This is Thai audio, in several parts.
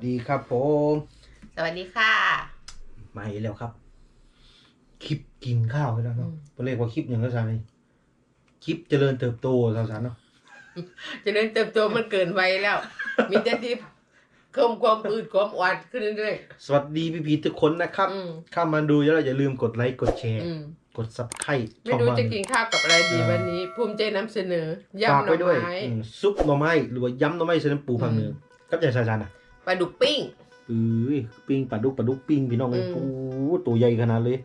สวัสดีครับผม สวัสดีค่ะ มาอีกแล้วครับ คลิปกินข้าวให้แล้วเนาะอืมเรียกว่าคลิปอย่างก็ใช่คลิปเจริญเติบโตสาวๆเนาะเจะเริ่เติบโตมันเกินวัยแล้ว มีแต่ที่เพิ่มความอืดความอวดขึ้นเรื่อยสวัสดีพี่พีทุกคนนะครับๆอืมเข้ามาดูแล้วอย่าลืมกดไลค์กดแชร์อืมกดซับไครต์ไม่รู้จะกินข้าวกับอะไรดีวันนี้ ภูมิใจนำเสนอฝากยำหน่ไว้อด้วยไม้อืมซุปหน่อไม้หรือว่าย้ำหน่อไม้เส้นปูผักอืมเนื้อกับอย่างชาจานอะป ลาดุกปิ้ง เอ้ยปิ้งปลาดุกปลาดุกปิ้งพี่น้องเลยอืม โอ้โหตัวใหญ่ขนาดเลย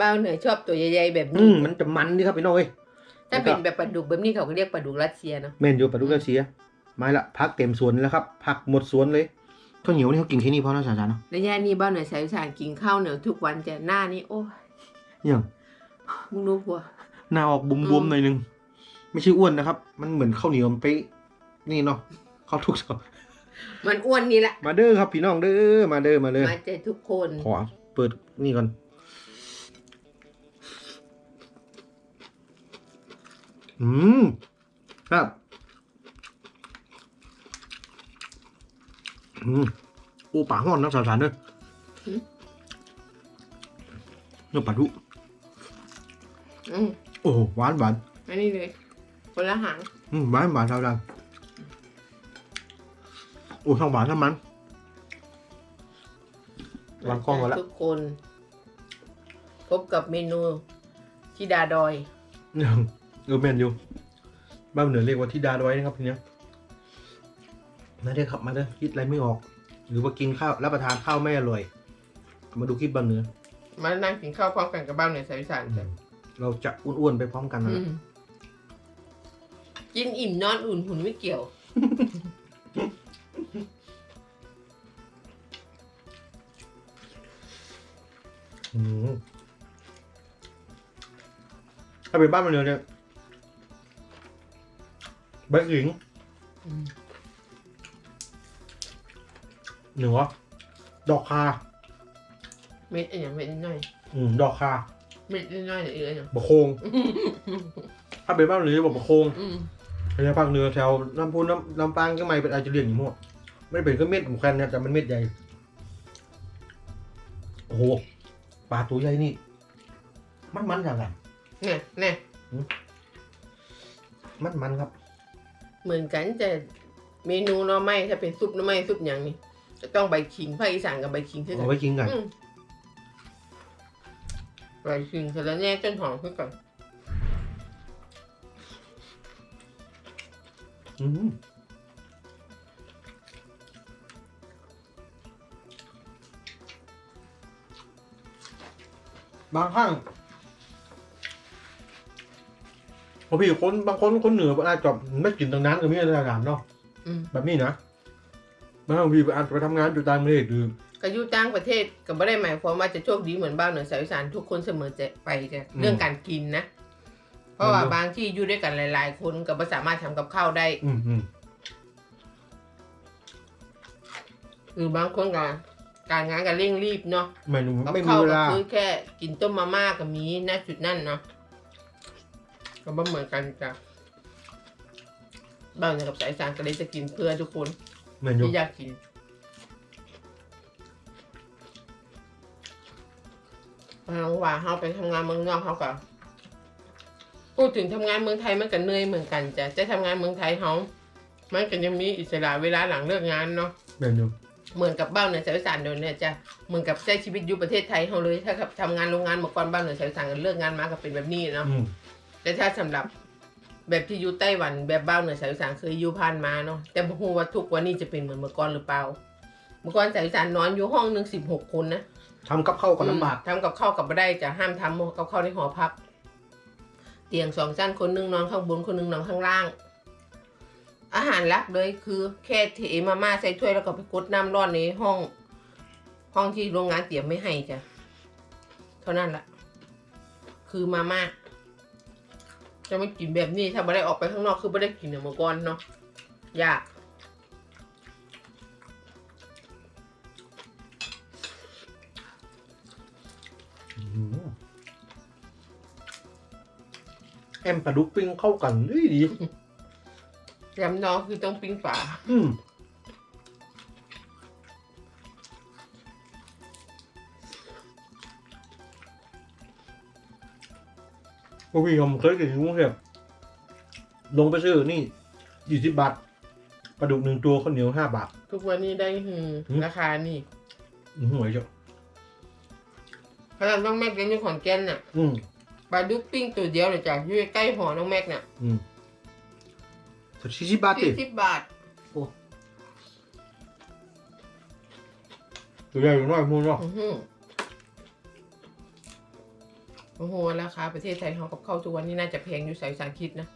บ้าวเหนือชอบตัวใหญ่ๆแบบอืนี้ มมันจะมันดีครับพี่น้องเอ้ย ถ้าเป็นแบบปลาดุกแบบนี้เขาก็เรียกปลาดุกรัสเซียเนาะเมนอยู่ปลาดุกรัสเซียไม้ละพักเต็มสวนแล้วครับพักหมดสวนเลยข้าวเหนียวนี่เขากินแค่นี้พอนะชาจานเนาะระยะนี้บ้าวเหนือสายสานกินข้าวเหนียวทุกวันจะหน้านี่โอ้ยอย่างมึงรู้ผัว หน้าออกบอืวมมๆหน่อยนึง ไม่ใช่อ้วนนะครับ มันเหมือนข้าวเหนียวมันไป นี่เนาะข้าวทุกสอง มันอ้วนนี่แหละ มาเด้อครับพี่น้องเด้อมาเด้อมาเด้อมาเจอทุกคน ขอเปิดนี่ก่อน อืมครับ อืมปูปลาห้อนนักสารๆเด้อเนื้อปลาดุอืมโอ้โหหวานหวานอันนี้เลยคนละหาง อืมหวานหวานเท่าดัง โอ้ทั้งหวานทั้งมันวางกล้องไว้แล้วทุกคน พบกับเมนูทิดาดอยเออแมนอยู่บ้านเหนือเรียกว่าทิดาไว้นะครับทีเนี้ยมาเด้อครับมาเด้อคิดอะไรไม่ออก หรือว่ากินข้าวรับประทานข้าวไม่อร่อย มาดูคลิปบ้านเหนือมานั่งกินข้าวพร้อมกันกับบ้านในสายวิสานจ้ะเราจะอ้วนๆไปพร้อมกันนะอืมกินอิ่มนอนอุ่นหุ่นไม่เกี่ยว ถ้าเป็นบ้านมันเหนือเนี่ยใบหญิงอืมหนึ่งวะดอกคา เม็ดอันอย่างเม็ดน้อยอืม ดอกคา เม็ดน้อยๆเอืออย่างบะโคง ถ้าเป็นบ้านเหนือจะบอกบะโคงอืมในภาคเหนือแถวลำพูนลำลำปางก็ไม่เป็นอาจจะเรียกอย่างมั่วไม่ได้เป็นก็เม็ดของแคนนะแต่มันเม็ดใหญ่ โอ้โห ปลาตัวใหญ่นี่ มันมันอย่างไรเนี่ยเนี่ยมันมันครับ เหมือนกันแต่เมนูหน่อไม้ถ้าเป็นซุปหน่อไม้ซุปอย่างนี้จะต้องใบขิงภาคอีสานกับใบขิงคือกัเอานไว้กินกันอืมใบขิงเสร็จแล้วแน่ต้นหอมคือกัน อืม บางครั้งพอพี่คนบางคนคนเหนืออาจจะไม่กินตรงนั้นก็มีอะไรต่างๆเนาะอืม แบบนี้นะบางทีอาจจะไปทำงานอยู่ต่างประเทศหรือก็อยู่ต่างประเทศก็ไม่ได้หมายความว่าจะโชคดีเหมือนบ้านเหนือสายอีสานทุกคนเสมอจะไปจะเรื่องการกินนะ เพราะว่าบางที่อยู่ด้วยกันหลาย ๆ คนก็ไม่สามารถทำกับข้าวได้อืมอืมหรือบางคนก็ การงานก็เร่งรีบเนาะไม่รู้กับไม่มีข้าวเวก็ลาคือแค่กินต้มมาม่ากับมีณจุดนั่นเนาะก็บ่เหมือนกันจ้ะบ้านเหนือกับสายอีสานก็เลยจะกินเพื่อทุกคนไม่รู้ที่อยากกินเอาว่าเขาไปทำงานเมืองนอกเขาก็พูดถึงทำงานเมืองไทยมันก็เหนื่อยเหมือนกันจ้ะจะทำงานเมืองไทยเขามันก็ยังมีอิสระเวลาหลังเลิกงานเนาะไม่รู้ เหมือนกับบ้านเหนือสายอีสานเดี๋ยวนี้จะเหมือนกับใช้ชีวิตอยู่ประเทศไทยเขาเลย ถ้ากับทำงานโรงงานเมื่อก่อนบ้านเหนือสายอีสานกันเลิกงานมาก็เป็นแบบนี้เนาะอืมแต่ถ้าสำหรับแบบที่อยู่ไต้หวันแบบบ้านเหนือสายอีสานเคยอยู่ผ่านมาเนาะแต่บ่ฮู้ว่าทุกวันนี้จะเป็นเหมือนเมื่อก่อนหรือเปล่า เมื่อก่อนสายอีสานนอนอยู่ห้องหนึ่งสิบหกคนนะ ทำกับข้าวก็ลำบาก อืมทำกับข้าวกับไม่ได้จะห้ามทำกับข้าวในหอพัก เตียงสองชั้นคนหนึงนอนข้างบนคนหนึงนอนข้างล่าง อาหารหลักเลยคือแค่เทมาม่าใส่ถ้วยแล้วก็ไปกดน้ำร้อนในห้อง ห้องที่โรงงานเตรียมไม่ให้จ้ะ เท่านั้นละคือมาม่าจะไม่กินแบบนี้ถ้าไม่ได้ออกไปข้างนอกคือไม่ได้กินเหมือมื่อก่อนเนาะยากแอมปลาดุกปิ้งเข้ากันดีดี แยำน้องคือต้องปิ้งฝาอืมพวกพี่ผมเคยกินที่กรุงเทพลงไปซื้อนี่ยี่สิบบาทปลาดุกหนึ่งตัวข้าวเหนียวห้าบาท ทุกวันนี้ได้หือราคานี่อื้อหวยเจ้ะขนาดน้องแม็กยังอยู่ของแก่นน่ยปลาดุกปิ้งตัวเดียวเลยจ้ะอยู่ใกล้หอน้องแม็กน่ะ อืม สักสี่สิบบาทดิสี่สิบบาทตัวใหญ่หน่อยมูนเนาะอื้อหือโอ้โหราคาประเทศไทยเขากับข้าวทุกวันนี้น่าจะแพงอยู่ใส่สารคิดนะ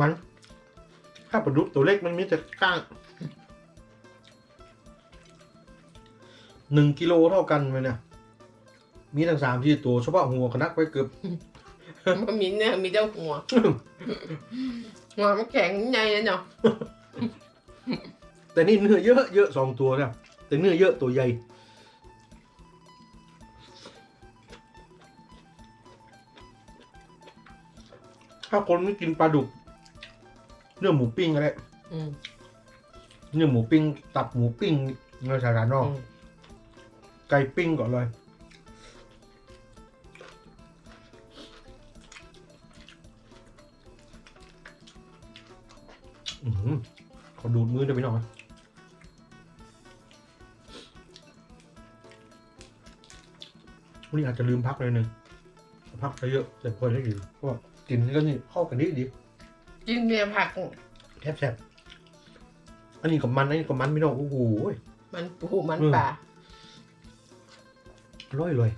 มัน ถ้าปลาดุกตัวเล็กมันมีแต่ก้างหนึ่งกิโลเท่ากันไหมเนี่ยมีทั้งสามที่ตัวเฉพาะหัวกระนักไว้เกือบมันมีเนี่ยมีเจ้าหัว หัวมันแข็งใหญ่เลยเนาะแต่นี่เนื้อเยอะเยอะสองตัวเนี่ยแต่เนื้อเยอะตัวใหญ่ถ้าคนไม่กินปลาดุก เนื้อหมูปิ้งอะไรอืมเนื้อหมูปิ้ง ตับหมูปิ้งในสาขานอกอืมไก่ปิ้งก่อนเลย อือหือขอดูดมือได้ไหมน้องนะวันนี้อาจจะลืมพักเลยหนึ่งพักไปเยอะแต่พอได้อยู่เพราะว่ากินก็นี่เข้ากันดีดี กินเบียร์ผัก แทบแซ่บอันนี้กับมัน อันนี้กับมันไม่น้องโอ้โหมันปูมันอืมป่าอร่อยเลย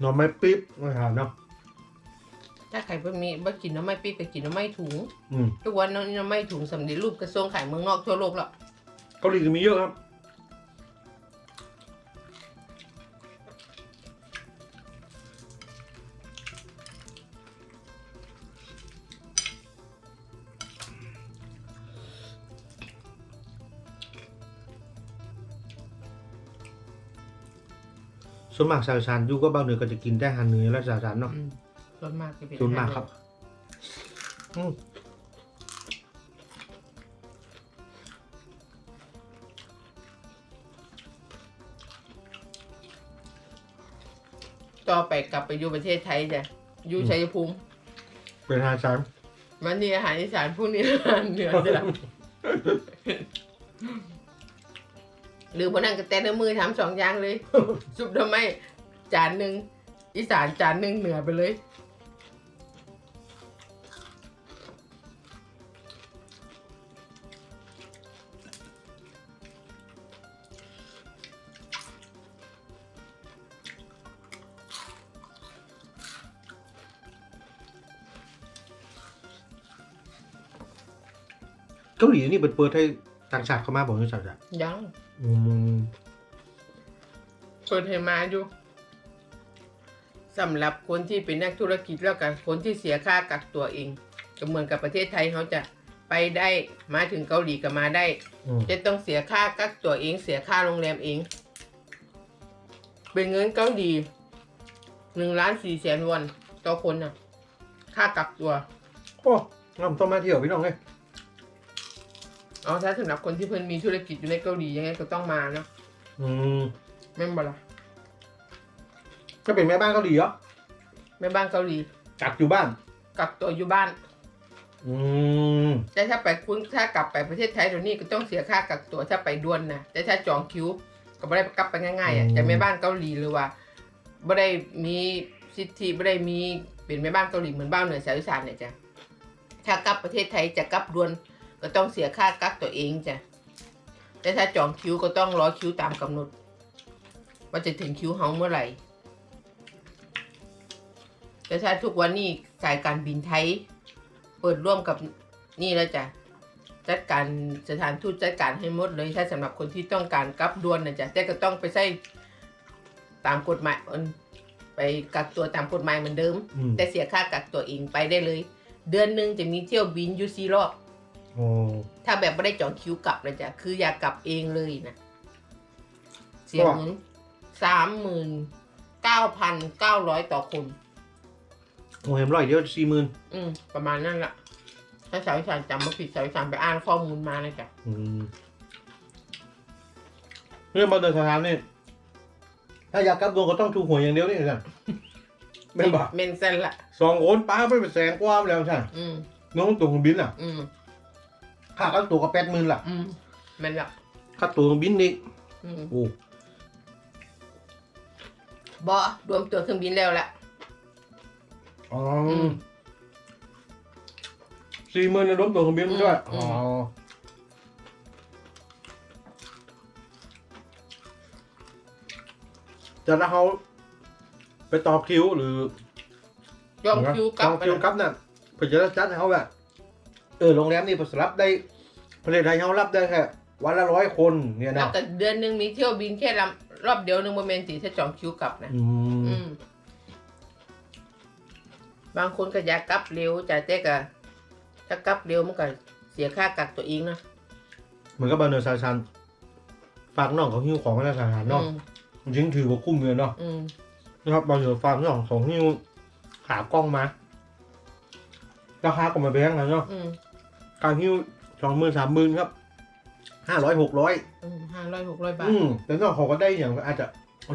หน่อไม้ปิ๊บมาถามเนาะถ้า ใครบ่มีบ่กินน้ำไม่ปี๊บก็กินน้ำไม่ถุงอืมทุกวันนี้น้ำไม่ถุงสำเร็จรูปกระทรวงขายเมืองนอกทั่วโลกแล้วเกาหลีก็มีเยอะครับส่วนมากสาวสารอยู่ก็บางเหนือก็จะกินได้อาหารเหนือและสาวสารเนาะอืม ส่วนมากจะเป็นส่วนมากครับ อืมต่อไปกลับไปอยู่ประเทศไทยจ้ะอยู่ชัยภูมิเป็นอาหารสารวันนี้อาหารอีสานพวกนี้อาหารเหนือจ้ะหรือพนังกระแตนมือทำสองอย่างเลย ซุปทำไมจานหนึ่งอีสานจานหนึ่งเหนือไปเลย เกาหลีนี่เปิดเปิดให้ต่างชาติเข้ามาบอกให้สาวสารยังอืมเปิดให้มาอยู่สำหรับคนที่เป็นนักธุรกิจแล้วกับคนที่เสียค่ากักตัวเองก็เหมือนกับประเทศไทยเขาจะไปได้มาถึงเกาหลีก็มาได้อืมจะต้องเสียค่ากักตัวเอง เสียค่าโรงแรมเอง เป็นเงินเกาหลีหนึ่งล้านสี่แสนวอนต่อคนน่ะ ค่ากักตัว โอ้งั้นต้องมาเที่ยวพี่น้องเลย เอาถ้าสำหรับคนที่เพิ่นมีธุรกิจอยู่ในเกาหลียังไงก็ต้องมาเนาะอืมแม่นบ่ล่ะก็เป็นแม่บ้านเกาหลีเหรอแม่บ้านเกาหลีกักอยู่บ้าน กักตัวอยู่บ้าน อืมแต่ถ้าไปคุณถ้ากลับไปประเทศไทยเดี๋ยวนี้ก็ต้องเสียค่ากักตัวถ้าไปด่วนนะแต่ถ้าจองคิวก็ไม่ได้กลับไปง่ายๆอะแต่แม่บ้านเกาหลีหรือว่าไม่ได้มีสิทธิไม่ได้มีเป็นแม่บ้านเกาหลีเหมือนบ้านเหนือสายอีสานเนี่ยจ้ะถ้ากลับประเทศไทยจะกลับด่วน ก็ต้องเสียค่ากักตัวเองจ้ะแต่ถ้าจองคิวก็ต้องรอคิวตามกำหนด ว่าจะถึงคิวเฮาเมื่อไหร่ แต่ถ้าทุกวันนี้สายการบินไทย เปิดร่วมกับนี่แล้วจ้ะจัดการสถานทูตจัดการให้หมดเลย ถ้าสำหรับคนที่ต้องการกลับด่วนนะจ๊ะแต่ก็ต้องไปใส่ตามกฎหมายเอิ่นไปกักตัวตามกฎหมายเหมือนเดิมอืมแต่เสียค่ากักตัวเองไปได้เลย เดือนหนึ่งจะมีเที่ยวบินอยู่สี่รอบโอ้ ถ้าแบบไม่ได้จองคิวกลับนะจ๊ะคืออยากกลับเองเลยนะ เสียเงินสามหมื่นเก้าพันเก้าร้อยต่อคนโหเห็นร้อยเดียวสี่หมื่นอืม ประมาณนั่นแหละถ้าสาวอีสานจำไม่ผิดสาวอีสานไปอ่านข้อมูลมานะจ๊ะอืมเรื่องบอลเดินสถานนี่ถ้าอยากกลับดวงก็ต้องถูกหวยอย่างเดียวนี่กันไม่นบอกเมนเซนละสองคนป้าไปเป็นแสนกว่าแล้วใช่อืมน้องตัวเครื่องบินอะ อืม ค่าค่าตัวก็แปดหมื่นละอืมแมันละค่าตัวเครื่องบินนี่อืมโอ้บอรวมตัวเครื่องบินแล้วละอ๋ออืม สี่หมื่นในรวมตัวเครื่องบินด้วยอือ๋อม แต่ถ้าเขาไปต่อคิวหรือ ยอมคิวกลับต่อคิวกลับน่ะเพื่อจะจัดให้เขาแบบ เออโรงแรมนี่ประรับได้ประเทศไทยเขารับได้แค่วันละร้อยคนเนี่ยแล้วนะแต่เดือนหนึ่งมีเที่ยวบินแค่ลำรอบเดียวหนึ่งโมเมนต์สีถ้าจองคิวกลับนะอืมอืมบางคนก็อยากกลับเร็วจ่ายเจ๊กะถ้ากลับเร็วมันก็เสียค่ากักตัวเองนะเหมือนกับบาเนอร์ซาชันฝากน้องเขาหิ้วของมาจากสถานเนาะอืมจริงๆถือว่าคุ้มเลยเนาะอืมนะครับบาเนอร์ฝากน้องของหิ้วขากล้องมาราคาก็ไมาแพงนะเนาะ อืมการหิ้วสองหมื่นสามหมื่นครับห้าร้อยหกร้อยอืมห้าร้อยหกร้อยบาทอืมแต่น้องเขาก็ได้อย่างอาจจะ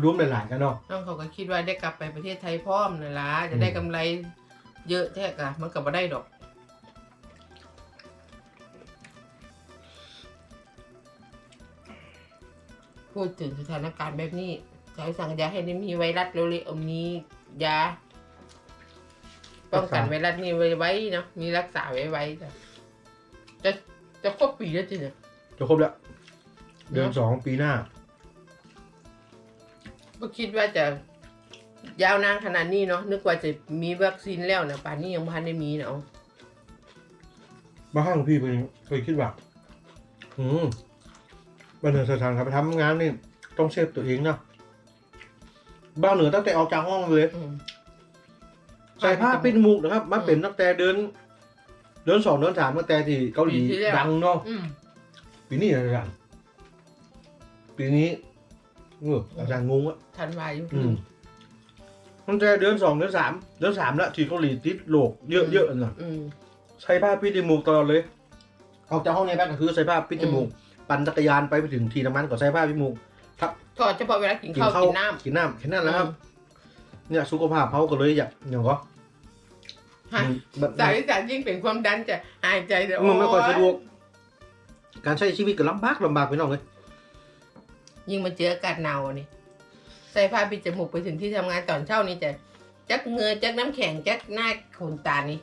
รวมหลายๆกันเนาะน้องเขาก็คิดว่าได้กลับไปประเทศไทยพร้อมนะล่ะจะได้กำไรเยอะแท้กะมันก็บ่ได้ดอกพูดถึงสถานการณ์แบบนี้สายสั่งยาให้ได้มีไวรัสเร็วๆเอามียาป้องกันไวรัสนี้ไว้ไว้เนาะมีรักษาไว้ไว้จ้ะ จะจะครบปีแล้วจริงเนี่ย จะครบแล้ว เดือนสองปีหน้าก็คิดว่าจะยาวนานขนาดนี้เนาะนึกว่าจะมีวัคซีนแล้วนะป่านนี้ยังพันได้มีเนาะบางครั้งพี่เคยเคยคิดว่าอืมบันเทิงสถานครับไปทำงานนี่ต้องเซฟตัวเองเนาะบ้านเหนือตั้งแต่ออกจากห้องเลยอืมใส่ผ้าปิดมุกนะครับมาเป็นตั้งแต่เดือน เดือนสองเดือนสามตั้งแต่ที่เกาหลีดังเนาะอืมปีนี้อาจารย์ปีนี้เอออาจารย์งงอะทันวาอยู่อืมตั้งแต่เดือนสองเดือนสามเดือนสามแล้วที่เกาหลีติดโรคเยอะๆน่ะอืม ใช้ผ้าปิดจมูกตลอดเลยออกจากห้องในบ้านก็คือใส่ผ้าปิดจมูกปั่นจักรยานไปไปถึงทีน้ำมันก็ใส่ผ้าปิดจมูก ถอดเฉพาะเวลากินข้าวกินน้ำ กินน้ำแค่นั้นแหละครับ เนี่ยสุขภาพเขาก็เลยอยากอย่างก็ ฮะอืมแบบสายสายยิ่งเป็นความดันจะหายใจจะมันไม่ค่อยสะดวกโการใช้ชีวิตก็ลำบากลำบากไปหน่อยเลยยิ่งมาเจออากาศหนาวนี่ใส่ผ้าปิดจมูกไปถึงที่ทำงานตอนเช้านี่จะจักเหงือจักน้ำแข็งจักหน้าขนตานี่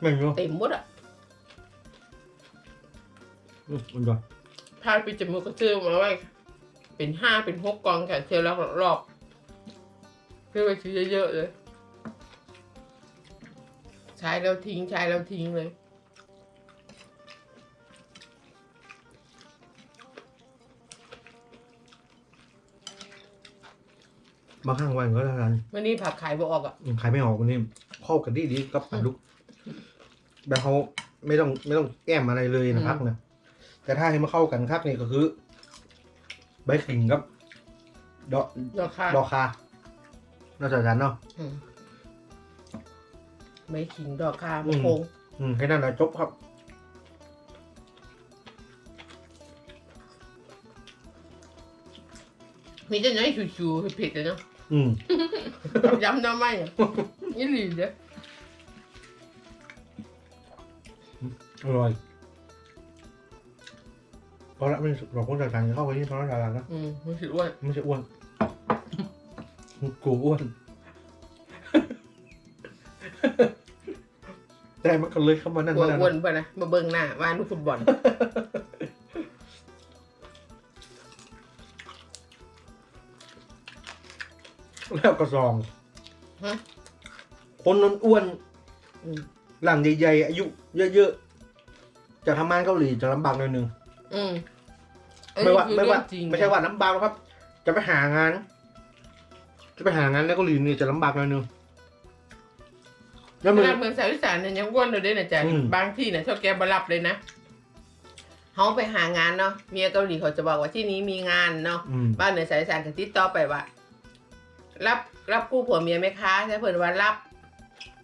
แม่งเนาะเต็มหมดอะอืมมันก็ผ้าปิดจมูกก็ซื้อมาไว้เป็นห้าเป็นหกกองแขนเชียวแล้วรอบเพื่อไปซื้อเยอะๆเลย ใช้แล้วทิ้งใช้แล้วทิ้งเลยบางครั้งวันก็แล้วกันวันนี้ผักขายบ่ออกอะอืมขายไม่ออกวันนี้เข้ากันดีดีกับปลาดุกแบบเขาไม่ต้องไม่ต้องแก้มอะไรเลยนะพักนะแต่ถ้าให้มาเข้ากันคักนี่ก็คือ ใบขิงกับ ดอกราคาดอกคาน่าจะจันเนาะอืม ไม่ขิงดอกคาอืมะมโคงอืมแค่นั้นแหละจบครับ มีแต่น้อยชูๆเผ็ดๆเลยเนาะ อืมกับยำหน้ำไหม้อะนี่หลีเด้ออร่อยเพราะละไม่เราคนจัดการเข้าไปที่เพราะละจัดการนะอืมรู้สึกว่าไม่ใช่อ้วนกูอ้วน แต่มันก็เลยเข้ามานั่นกลัวมานั่นอ้วนไปนะมาเบิ่งหน้าว่าลูกฟุตบอล แล้วก็ซอง ฮะ คนนั้นอ้วนอืมหลังใหญ่ๆ อายุเยอะๆ จะทำงานเกาหลีจะลำบากหน่อยหนึง อืมไม่ว่าอันนี้คือไม่ว่าเรื่องจริงไม่ใช่ว่าลำบากหรอกครับ จะไปหางาน จะไปหางานในเกาหลีนี่จะลำบากหน่อยนึง แล้วขมัน นาดเมืองสาวอีสานเนี่ยยังอ้วนเลยด้วยนะจ๊ะอืม บางที่เนี่ยเท่าแกมารับเลยนะเขาไปหางานเนาะเมียเกาหลีเขาจะบอกว่าที่นี้มีงานเนาะ อืม บ้านเหนือสายอีสานก็ติดต่อไปว่า รับรับคู่ผัวเมียไหมคะถ้าเพิ่นว่ารับ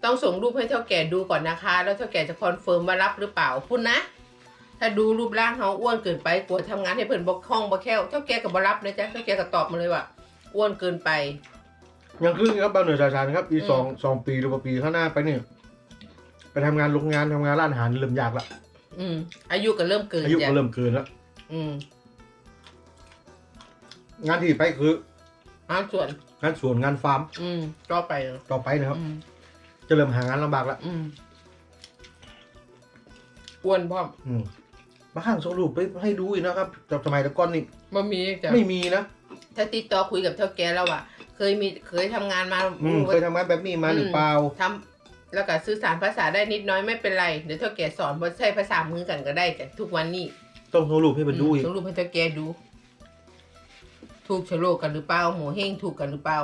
ต้องส่งรูปให้เท่าแก่ดูก่อนนะคะ แล้วเท่าแก่จะคอนเฟิร์มว่ารับหรือเปล่าคุณนะ ถ้าดูรูปร่างเขาอ้วนเกินไปกลัวทำงานให้เพิ่นบกคล่องบกแคล่วเท่าแก่ก็บ่รับนะจ๊ะเท่าแก่ก็ตอบมาเลยว่าอ้วนเกินไป ยังครึ่งครับบ้านเหนือสายสารครับอีกอืมสองสองปีหรือว่าปีข้างหน้าไปเนี่ยไปทำงานโรงงานทำงานร้านอาหารเริ่มยากละอืม อายุก็เริ่มเกินอายุจ้ะก็เริ่มเกินแล้วอืมงานที่ไปคือเอาส่วนงานสวนงานฟาร์มอืมก็ไปเนอะต่อไปนะครับอืมจะเริ่มหางานลำบากแล้วอืมอ้วนพร้อมอืมมาข้างส่งรูปไปให้ดูอีกนะครับจากสมัยแตะก้อนนี่บ่มีจ้ะไม่มีนะถ้าติดต่อคุยกับเท่าแกแล้วอะ เคยมีเคยทำงานมาอืมเคยทำงานแบบนี้มาหรือเปล่า ทำแล้วก็สื่อสารภาษาได้นิดน้อยไม่เป็นไรเดี๋ยวเท่าแกสอนบนใช้ภาษามือกันก็ได้แต่ทุกวันนี้ต้องส่งรูปให้มันดูอีก ส่งรูปให้เท่าแกดู ถูกโฉลกกันหรือเปล่าหมูเฮงถูกกันหรือเปล่า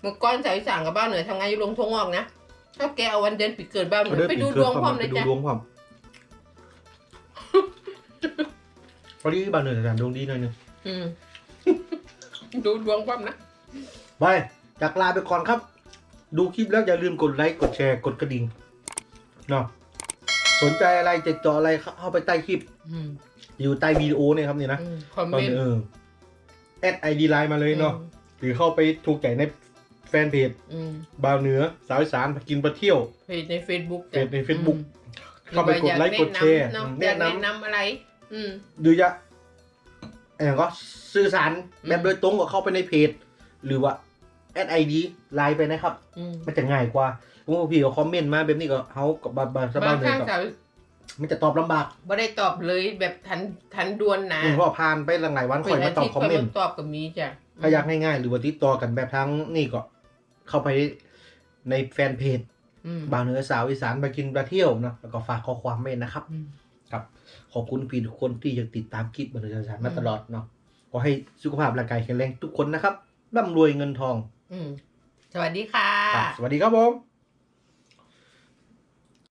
เมื่อก่อนสาวอีสานกับบ้านเหนือทำงานอยู่ลงทงออกนะเท่าแกเอาวันเดือนปีเกิดบ้านเหนือไปดูดวงพร้อมไปเลยดูจ้ะดวงพร้อมพอดีบ้านเหนือสายสารดวงดีหน่อยหนึง อืม ดูดวงพร้อมนะ ไปจากลาไปก่อนครับ ดูคลิปแล้วอย่าลืมกดไลค์กดแชร์กดกระดิ่งเนาะสนใจอะไรจะเจาะอะไรเข้าไปใต้คลิป อืมอยู่ใต้วิดีโอเนี่ยครับนี่นะอืมคอมตอเมนนต์เออแอดไอดีไลน์มาเลยเนาะหรือเข้าไปถูกใจในแฟนเพจอืมบาวเหนือสาวอีสานพากินปลาเที่ยวเพจใน Facebook เพจใน Facebook เข้าไปกดไลค์กดแชร์เนาะอืมอยาแนะกนแนะนำอะไร อืมำหรือจะอย่างก็สื่อสารแบบอืมโดยตรงก็เข้าไปในเพจ หรือว่าแอดไอดีไลน์ไปนะครับ อืมมันจะง่ายกว่าโอ้พี่ก็คอมเมนต์มาแบบนี้ก็เฮากับบาบาสบาบายงเหนืคอรั้งก็สาวมันจะตอบลำบากบ่ได้ตอบเลยแบบทันทันด่วนนะอืมเพราะผ่านไปหลายวันค่อยมาตอบคอมเมนต์ ตอบกับมีจ้ะถ้าอยากง่ายๆ หรือว่าติดต่อกันแบบทั้งนี่ก็เข้าไปในแฟนเพจอืมบางเหนือสาวอีสานมากินมาเที่ยวเนาะแล้วก็ฝากข้อความไว้นะครับ อืม ครับ ขอบคุณพี่ทุกคนที่ยังติดตามคลิปบางเหนือสาวอีสานมาอืมตลอดเนาะขอให้สุขภาพร่างกายแข็งแรงทุกคนนะครับ ร่ำรวยเงินทอง อืมสวัสดีค่ะ ครับสวัสดีครับผม